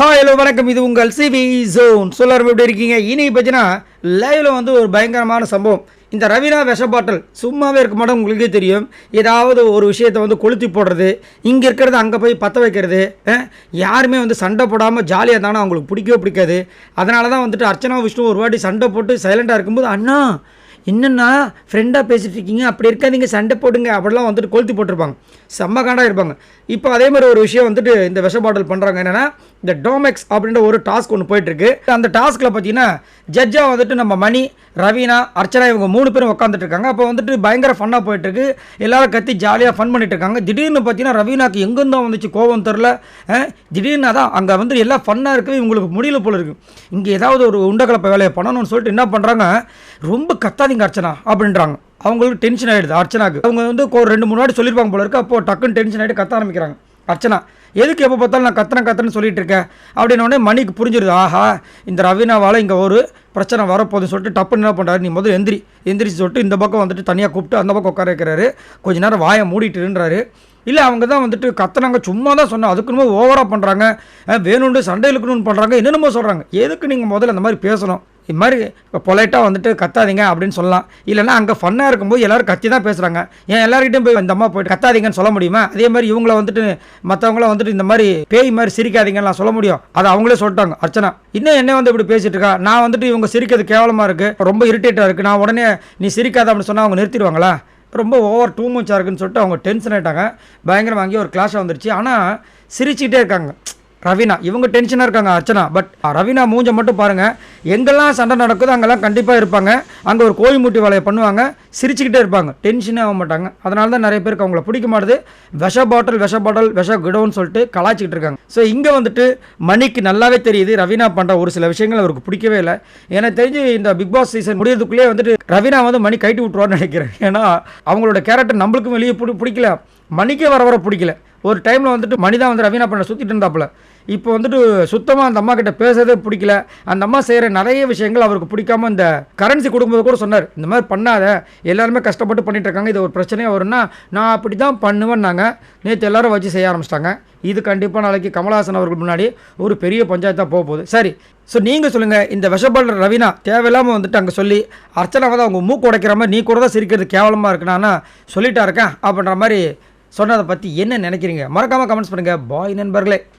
Hi hello வணக்கம். இது உங்கள் சிவி ஜோன் சொல்லார் எப்படி இருக்கீங்க? இனி பார்த்தீங்கன்னா லைவில் வந்து ஒரு பயங்கரமான சம்பவம். இந்த ரவீனா விஷ பாட்டல் சும்மாவே இருக்க மாட்டோம் உங்களுக்கே தெரியும். ஏதாவது ஒரு விஷயத்தை வந்து கொளுத்தி போடுறது இங்கே இருக்கிறது அங்கே போய் பற்ற வைக்கிறது யாருமே வந்து சண்டை போடாமல் ஜாலியாக இருந்தாங்கன்னா அவங்களுக்கு பிடிக்கவே பிடிக்காது. அதனால தான் வந்துட்டு அர்ச்சனா விஷ்ணு ஒரு வாட்டி சண்டை போட்டு சைலண்டாக இருக்கும்போது அண்ணா என்னென்னா ஃப்ரெண்டாக பேசிகிட்டு இருக்கீங்க அப்படி இருக்காதீங்க சண்டை போடுங்க அப்படிலாம் வந்துட்டு கொளுத்தி போட்டிருப்பாங்க. செம்ம காண்டாக இருப்பாங்க. இப்போ அதே மாதிரி ஒரு விஷயம் வந்துட்டு இந்த விஷ பாட்டில் பண்ணுறாங்க என்னென்னா இந்த டோமெக்ஸ் அப்படின்ற ஒரு டாஸ்க் ஒன்று போயிட்டுருக்கு அந்த டாஸ்கில் பார்த்தீங்கன்னா ஜட்ஜாக வந்துட்டு நம்ம மணி ரவீனா அர்ச்சனா இவங்க மூணு பேரும் உட்காந்துட்டு இருக்காங்க. அப்போ வந்துட்டு பயங்கர ஃபன்னாக போயிட்டுருக்கு எல்லாரும் கத்தி ஜாலியாக ஃபன் பண்ணிட்டு இருக்காங்க. திடீர்னு பார்த்தீங்கன்னா ரவீனாக்கு எங்கேருந்தோ வந்துச்சு கோவம் தெரில திடீர்னு அதான் அங்கே வந்து எல்லாம் ஃபன்னாக இருக்குது இவங்களுக்கு முடியல போல இருக்கு. இங்கே ஏதாவது ஒரு உண்டகலப்பை வேலையை பண்ணணும்னு சொல்லிட்டு என்ன பண்ணுறாங்க ரொம்ப கத்தாதீங்க. அர்ச்சனா அப்படின்றாங்க. அவங்களுக்கு டென்ஷன் ஆகிடுது அர்ச்சனாக்கு. அவங்க வந்து ஒரு ரெண்டு மூணு வாட்டி சொல்லியிருப்பாங்க போல இருக்கு. அப்போ டக்குன்னு டென்ஷன் ஆகிட்டு கத்த ஆரம்பிக்கிறாங்க. அர்ச்சனா எதுக்கு எப்போ பார்த்தாலும் நான் கத்தனை கத்தனை சொல்லிட்டு இருக்கேன் அப்படின்னோடனே மணிக்கு புரிஞ்சிருது ஆஹா இந்த ரவீனாவால் இங்கே ஒரு பிரச்சனை வரப்போகுதுன்னு சொல்லிட்டு டப்புன்னு என்ன பண்ணுறாரு நீ முதல்ல எந்திரி. எந்திரிச்சு சொல்லிட்டு இந்த பக்கம் வந்துட்டு தனியாக கூப்பிட்டு அந்த பக்கம் உட்கார வைக்கிறாரு. கொஞ்ச நேரம் வாயை மூடிட்டுன்றாரு இல்லை அவங்க தான் வந்துட்டு கத்தனாங்க சும்மா தான் சொன்னோம் அதுக்குன்னு ஓவராக பண்ணுறாங்க வேணும்னு சண்டை இழுக்கணும்னு பண்ணுறாங்க என்னென்னமோ சொல்கிறாங்க எதுக்கு நீங்கள் முதல்ல அந்த மாதிரி பேசணும்? இது மாதிரி இப்போ பொலைட்டாக வந்துட்டு கத்தாதீங்க அப்படின்னு சொல்லலாம். இல்லைன்னா அங்கே ஃபன்னாக இருக்கும்போது எல்லோரும் கத்தி தான் பேசுகிறாங்க ஏன் எல்லாருக்கிட்டையும் போய் இந்த அம்மா போயிட்டு கத்தாதீங்கன்னு சொல்ல முடியுமா? அதே மாதிரி இவங்கள வந்துட்டு மற்றவங்கள வந்துட்டு இந்த மாதிரி பேய் மாதிரி சிரிக்காதீங்கன்னு சொல்ல முடியும். அதை அவங்களே சொல்லிட்டாங்க அர்ச்சனா. இன்னும் என்ன வந்து இப்படி பேசிட்டு இருக்கா? நான் வந்துட்டு இவங்க சிரிக்கிறது கேவலமாக இருக்குது ரொம்ப இரிட்டேட்டாக இருக்குது நான் உடனே நீ சிரிக்காத அப்படின்னு சொன்னால் அவங்க நிறுத்திடுவாங்களா? ரொம்ப ஓவர் டூ மச்சாக இருக்குன்னு சொல்லிட்டு அவங்க டென்ஷன் ஆகிட்டாங்க பயங்கரம் வாங்கி ஒரு கிளாஸாக வந்துருச்சு. ஆனால் சிரிச்சுக்கிட்டே இருக்காங்க. ரவீனா இவங்க டென்ஷனாக இருக்காங்க அர்ச்சனா. பட் ரவீனா மூஞ்ச மட்டும் பாருங்கள் எங்கெல்லாம் சண்டை நடக்குதோ அங்கெல்லாம் கண்டிப்பாக இருப்பாங்க. அங்கே ஒரு கோயிமூட்டி வேலையை பண்ணுவாங்க. சிரிச்சுக்கிட்டே இருப்பாங்க. டென்ஷனே ஆக மாட்டாங்க. அதனால தான் நிறைய பேருக்கு அவங்கள பிடிக்க மாட்டுது. விஷ பாட்டில் விஷ பாட்டில் விஷ கிடோன்னு சொல்லிட்டு கலாய்ச்சிக்கிட்டு இருக்காங்க. ஸோ இங்கே வந்துட்டு மணிக்கு நல்லாவே தெரியுது. ரவீனா பண்ணுற ஒரு சில விஷயங்கள் அவருக்கு பிடிக்கவே இல்லை. எனக்கு தெரிஞ்சு இந்த பிக் பாஸ் சீசன் முடியறதுக்குள்ளே வந்துட்டு ரவீனா வந்து மணி கைட்டு விட்டுருவான்னு நினைக்கிறேன். ஏன்னா அவங்களோட கேரக்டர் நம்மளுக்கும் வெளியே பிடி பிடிக்கல. மணிக்கே வர வர பிடிக்கல. ஒரு டைமில் வந்துட்டு மணி தான் வந்து ரவீனா பண்ண சுற்றிட்டு இருந்தாப்புல. இப்போ வந்துட்டு சுத்தமாக அந்த அம்மா கிட்ட பேசுறதே பிடிக்கல. அந்த அம்மா செய்கிற நிறைய விஷயங்கள் அவருக்கு பிடிக்காம இந்த கரன்சி கொடுக்கும்போது கூட சொன்னார். இந்த மாதிரி பண்ணாத. எல்லாருமே கஷ்டப்பட்டு பண்ணிட்டு இருக்காங்க இது ஒரு பிரச்சனையாக வரும்னா நான் அப்படி தான் பண்ணுவேன்னாங்க நேற்று எல்லாரும் வச்சு செய்ய ஆரம்பிச்சிட்டாங்க. இது கண்டிப்பாக நாளைக்கு கமலஹாசன் அவர்கள் முன்னாடி ஒரு பெரிய பஞ்சாயத்தாக போக போகுது. சரி. ஸோ நீங்கள் சொல்லுங்கள் இந்த விஷபால் ரவீனா தேவையில்லாமல் வந்துட்டு அங்கே சொல்லி அர்ச்சனாவை வந்து அவங்க மூக்கு உடைக்கிற மாதிரி நீ கூட தான் சிரிக்கிறது கேவலமாக இருக்குன்னா சொல்லிட்டா இருக்கேன் அப்படின்ற மாதிரி சொன்னதை பற்றி என்ன நினைக்கிறீங்க? மறக்காமல் கமெண்ட்ஸ் பண்ணுங்கள் பாய் நண்பர்களே.